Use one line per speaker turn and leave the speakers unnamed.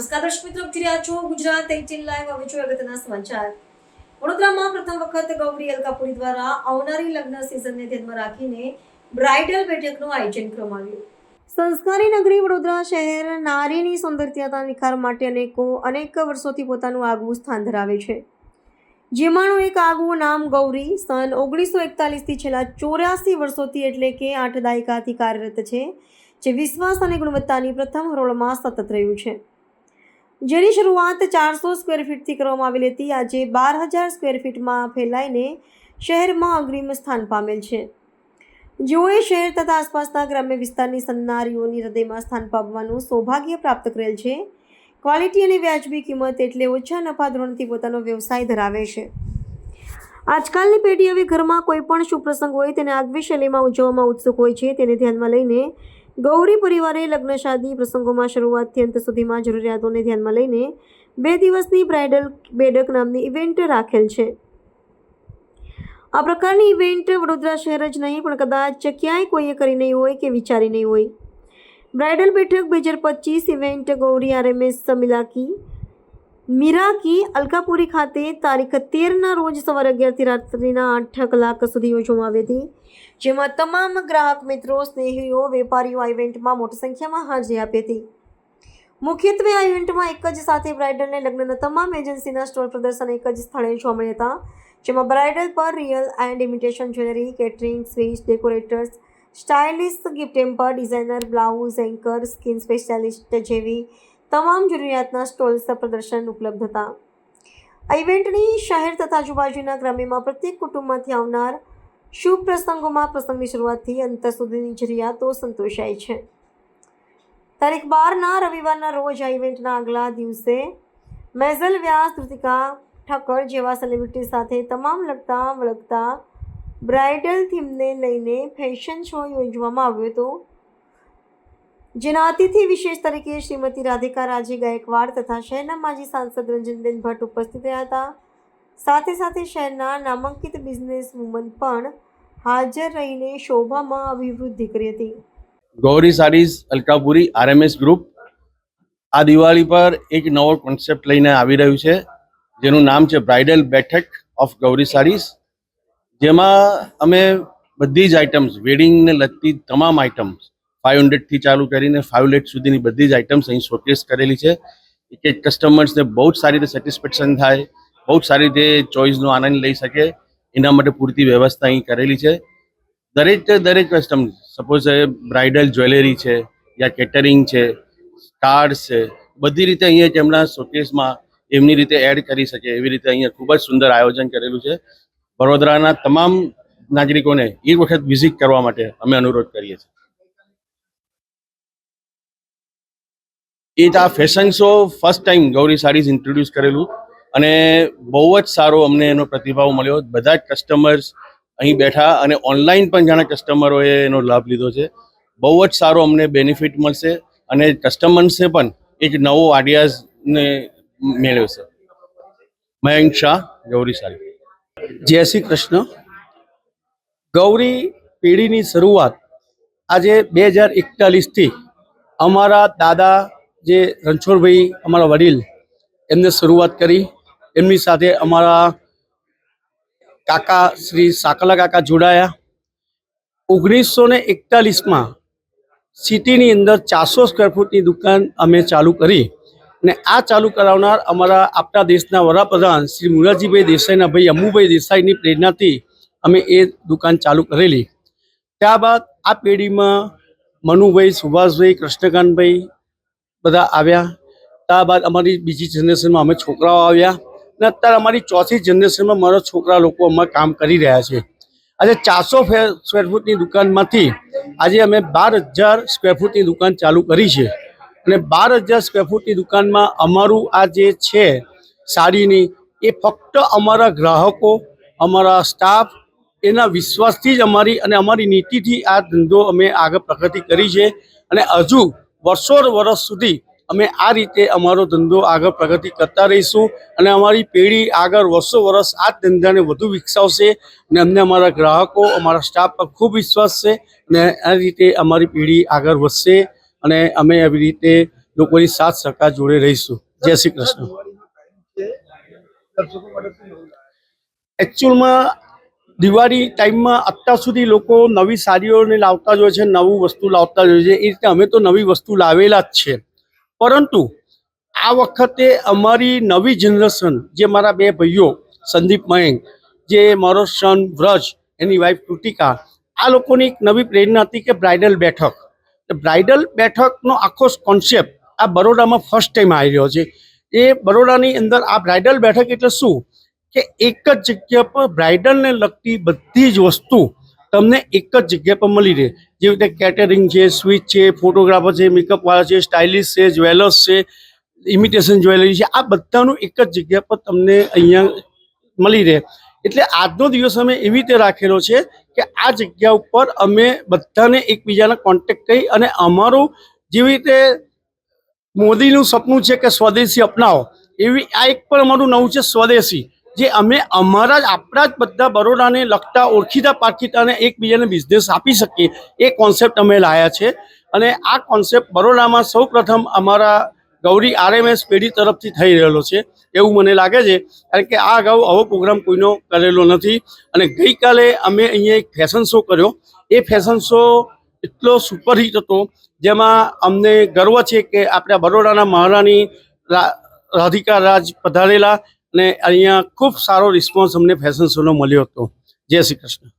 નમસ્કાર દર્શક મિત્રો રહ્યા છો ગુજરાત એટીન લાઈવ. હવે છું અગત્યના સમાચાર. વડોદરામાં પ્રથમ વખત ગૌરી અલકાપુરી દ્વારા આવનારી લગ્ન સિઝનને ધ્યાનમાં રાખીને બ્રાઇડલ બેઠકનું આયોજન કરવામાં આવ્યું. સંસ્કારી નગરી વડોદરા શહેર નારીની સૌંદર્યતા નિખાર માટે અનેકો અનેક વર્ષોથી પોતાનું આગવું સ્થાન ધરાવે છે. જેમાંનું એક આગવું નામ ગૌરી સન ઓગણીસો એકતાલીસથી છેલ્લા ચોર્યાસી વર્ષોથી એટલે કે આઠ દાયકાથી કાર્યરત છે, જે વિશ્વાસ અને ગુણવત્તાની પ્રથમ હરોળમાં સતત રહ્યું છે. જેની શરૂઆત ચારસો સ્ક્વેર ફીટથી કરવામાં આવેલી હતી. આજે બાર હજાર સ્ક્વેર ફીટમાં ફેલાઈને શહેરમાં અગ્રીમ સ્થાન પામેલ છે. જેઓએ શહેર તથા આસપાસના ગ્રામ્ય વિસ્તારની સન્નારીઓની હૃદયમાં સ્થાન પામવાનું સૌભાગ્ય પ્રાપ્ત કરેલ છે. ક્વોલિટી અને વ્યાજબી કિંમત એટલે ઓછા નફા ધોરણથી પોતાનો વ્યવસાય ધરાવે છે. આજકાલની પેઢી હવે ઘરમાં કોઈ પણ શુભ પ્રસંગ હોય તેને આગવી શૈલીમાં ઉજવવામાં ઉત્સુક હોય છે. તેને ધ્યાનમાં લઈને ગૌરી પરિવારે લગ્ન શાદી પ્રસંગોમાં શરૂઆતથી અંત સુધીમાં જરૂરિયાતોને ધ્યાનમાં લઈને બે દિવસની બ્રાઇડલ બેડક નામની ઇવેન્ટ રાખેલ છે. આ પ્રકારની ઇવેન્ટ વડોદરા શહેર જ નહીં, પણ કદાચ ક્યાંય કોઈએ કરી નહીં હોય કે વિચારી નહીં હોય. બ્રાઇડલ બેઠક બે હજાર પચીસ ઇવેન્ટ ગૌરી આરએમએસ મિલાકી મીરાકી અલકાપુરી ખાતે તારીખ તેરના રોજ સવારે અગિયારથી રાત્રિના આઠ કલાક સુધી યોજવામાં આવી હતી, જેમાં તમામ ગ્રાહક મિત્રો, સ્નેહીઓ, વેપારીઓ આ ઇવેન્ટમાં મોટી સંખ્યામાં હાજરી આપી હતી. મુખ્યત્વે આ ઇવેન્ટમાં એક જ સાથે બ્રાઇડલને લગ્નના તમામ એજન્સીના સ્ટોલ પ્રદર્શન એક જ સ્થળે જોવા મળ્યા હતા, જેમાં બ્રાઇડલ પર real and imitation jewellery, catering, switch, decorators, stylist gift temper, designer, blouse, anchor, skin specialist જેવી તમામ જરૂરિયાતના સ્ટોલ્સ પ્રદર્શન ઉપલબ્ધ હતા. આ ઇવેન્ટની શહેર તથા આજુબાજુના ગ્રામ્યમાં પ્રત્યેક કુટુંબમાંથી આવનાર શુભ પ્રસંગોમાં પ્રસંગની શરૂઆતથી અંત સુધીની જરૂરિયાતો સંતોષાય છે. તારીખ બારના રવિવારના રોજ આ ઇવેન્ટના આગલા દિવસે મેઝલ વ્યાસ કૃતિકા ઠક્કર જેવા સેલિબ્રિટી સાથે તમામ લગતા વળગતા બ્રાઇડલ થીમને લઈને ફેશન શો યોજવામાં આવ્યો હતો. જેના અતિથિ વિશેષ તરીકે શ્રીમતી રાધિકા રાજી ગાયકવાડ તથા શહેરના માજી સાંસદ રંજનબેન ભટ્ટ ઉપસ્થિત રહ્યા હતા. સાથે સાથે શહેરના નામાંકિત બિઝનેસ વુમન પણ હાજર રહીને શોભામાં અભિવૃદ્ધિ કરી હતી.
ગૌરી સારીઝ અલકાપુરી આરએમએસ ગ્રુપ આ દિવાળી પર એક નવો કોન્સેપ્ટ લઈને આવી રહ્યું છે, જેનું નામ છે બ્રાઇડલ બેઠક ઓફ ગૌરી સારીઝ જેમાં અમે બધી જ આઇટમ્સ વેડિંગને લગતી તમામ આઇટમ્સ ફાઇવ હંડ્રેડથી ચાલુ કરીને ફાઇવ લેખ સુધીની બધી જ આઇટમ્સ અહીં શોકેસ કરેલી છે. એક એક કસ્ટમર્સને બહુ જ સારી રીતે સેટિસ્ફેક્શન થાય, બહુ જ સારી રીતે ચોઈસનો આનંદ લઈ શકે, એના માટે પૂરતી વ્યવસ્થા અહીં કરેલી છે. દરેક દરેક કસ્ટમ, સપોઝ બ્રાઇડલ જ્વેલરી છે યા કેટરિંગ છે, કાર્ડ્સ છે, બધી રીતે અહીંયા તેમના શોકેસમાં એમની રીતે એડ કરી શકે, એવી રીતે અહીંયા ખૂબ જ સુંદર આયોજન કરેલું છે. વડોદરાના તમામ નાગરિકોને એક વખત વિઝિટ કરવા માટે અમે અનુરોધ કરીએ છીએ. એ જ આ fashion show first time Gauri Sarees introduce કરેલું. અને બહુ જ સારો અમને એનો પ્રતિભાવ મળ્યો. બધા જ કસ્ટમર્સ અહીં બેઠા અને ઓનલાઈન પણ ઘણા કસ્ટમરોએ એનો લાભ લીધો છે. બહુ જ સારો અમને બેનિફિટ મળશે અને કસ્ટમર્સને પણ એક નવો આઈડિયાઝને મેળવ્યો છે. મયંક શાહ, ગૌરી સાડી.
જય શ્રી કૃષ્ણ. ગૌરી પેઢીની શરૂઆત આજે બે હજાર એકતાલીસથી અમારા દાદા જે રણછોડભાઈ અમારા વડીલ, એમને શરૂઆત કરી. એમની સાથે અમારા કાકા શ્રી સાકલા કાકા જોડાયા. ઓગણીસો ને એકતાલીસમાં સિટીની અંદર ચારસો સ્ક્વેર ફૂટની દુકાન અમે ચાલુ કરી અને આ ચાલુ કરાવનાર અમારા આપણા દેશના વડાપ્રધાન શ્રી મુરારજીભાઈ દેસાઈના ભાઈ, અમુભાઈ દેસાઈની પ્રેરણાથી અમે એ દુકાન ચાલુ કરેલી. ત્યારબાદ આ પેઢીમાં મનુભાઈ, સુભાષભાઈ, કૃષ્ણકાંતભાઈ બધા આવ્યા. ત્યારબાદ અમારી બીજી જનરેશનમાં અમે છોકરાઓ આવ્યા અને અત્યારે અમારી ચોથી જનરેશનમાં મારા છોકરા લોકો અમારે કામ કરી રહ્યા છે. આજે ચારસો સ્ક્વેર ફૂટની દુકાનમાંથી આજે અમે બાર હજાર સ્ક્વેર ફૂટની દુકાન ચાલુ કરી છે. અને બાર હજાર સ્ક્વેર ફૂટની દુકાનમાં અમારું આ જે છે સાડીની, એ ફક્ત અમારા ગ્રાહકો, અમારા સ્ટાફ એના વિશ્વાસથી જ અમારી અને અમારી નીતિથી આ ધંધો અમે આગળ પ્રગતિ કરી છે. અને હજુ વર્ષો વર્ષ સુધી અમે આ રીતે અમારો ધંધો આગળ પ્રગતિ કરતા રહીશું અને અમારી પેઢી આગળ વર્ષો વર્ષ આ ધંધાને વધુ વિકસાવશે અને અમને અમારા ગ્રાહકો અમારા સ્ટાફ પર ખૂબ વિશ્વાસ છે અને આ રીતે અમારી પેઢી આગળ વધશે અને અમે આવી રીતે લોકોની સાથ સહકાર જોડે રહીશું. જય શ્રી કૃષ્ણ. એકચ્યુઅલમાં દિવાળી ટાઈમમાં અત્યાર સુધી લોકો નવી સાડીઓને લાવતા જ હોય છે, નવું વસ્તુ લાવતા જ હોય છે. એ રીતે અમે તો નવી વસ્તુ લાવેલા જ છે. પરંતુ આ વખતે અમારી નવી જનરેશન, જે મારા બે ભાઈઓ, સંદીપ મયંક, જે મારો સન વ્રજ, એની વાઈફ કૃતિકા, આ લોકોની એક નવી પ્રેરણા હતી કે બ્રાઇડલ બેઠક. બ્રાઇડલ બેઠકનો આખો કોન્સેપ્ટ આ બરોડામાં ફર્સ્ટ ટાઈમ આવી રહ્યો છે. એ બરોડાની અંદર આ બ્રાઇડલ બેઠક એટલે શું? કે એક જ જગ્યા પર બ્રાઇડલને લગતી બધી જ વસ્તુ તમને એક જ જગ્યા પર મળી રહે. જેવી રીતે કેટરિંગ છે સ્વીચ છે ફોટોગ્રાફર છે મેકઅપ વાળા છે સ્ટાઇલિશ છે જ્વેલર્સ છે ઇમિટેશન જ્વેલરી છે, આ બધાનું એક જ જગ્યા પર તમને અહીંયા મળી રહે. એટલે આજનો દિવસ અમે એવી રીતે રાખેલો છે કે આ જગ્યા ઉપર અમે બધાને એકબીજાના કોન્ટેક્ટ કરી અને અમારું જેવી રીતે મોદીનું સપનું છે કે સ્વદેશી અપનાવો, એવી આ એક પણ અમારું નવું છે સ્વદેશી. જે અમે અમારા જ આપણા જ બધા બરોડાને લગતા ઓળખીતા પારખીતાને એકબીજાને બિઝનેસ આપી શકીએ, એ કોન્સેપ્ટ અમે લાયા છે. અને આ કોન્સેપ્ટ બરોડામાં સૌપ્રથમ અમારા ગૌરી આરએમએસ પેઢી તરફથી થઈ રહેલો છે. એવું મને લાગે છે, કારણ કે આ અગાઉ આવો પ્રોગ્રામ કોઈનો કરેલો નથી. અને ગઈકાલે અમે અહીંયા એક ફેશન શો કર્યો. એ ફેશન શો એટલો સુપરહિટ હતો, જેમાં અમને ગર્વ છે કે આપણા બરોડાના મહારાણી રાધિકા રાજ પધારેલા અને અહીંયા ખૂબ સારો રિસ્પોન્સ અમને ફેશન શોનો મળ્યો હતો. જય શ્રી કૃષ્ણ.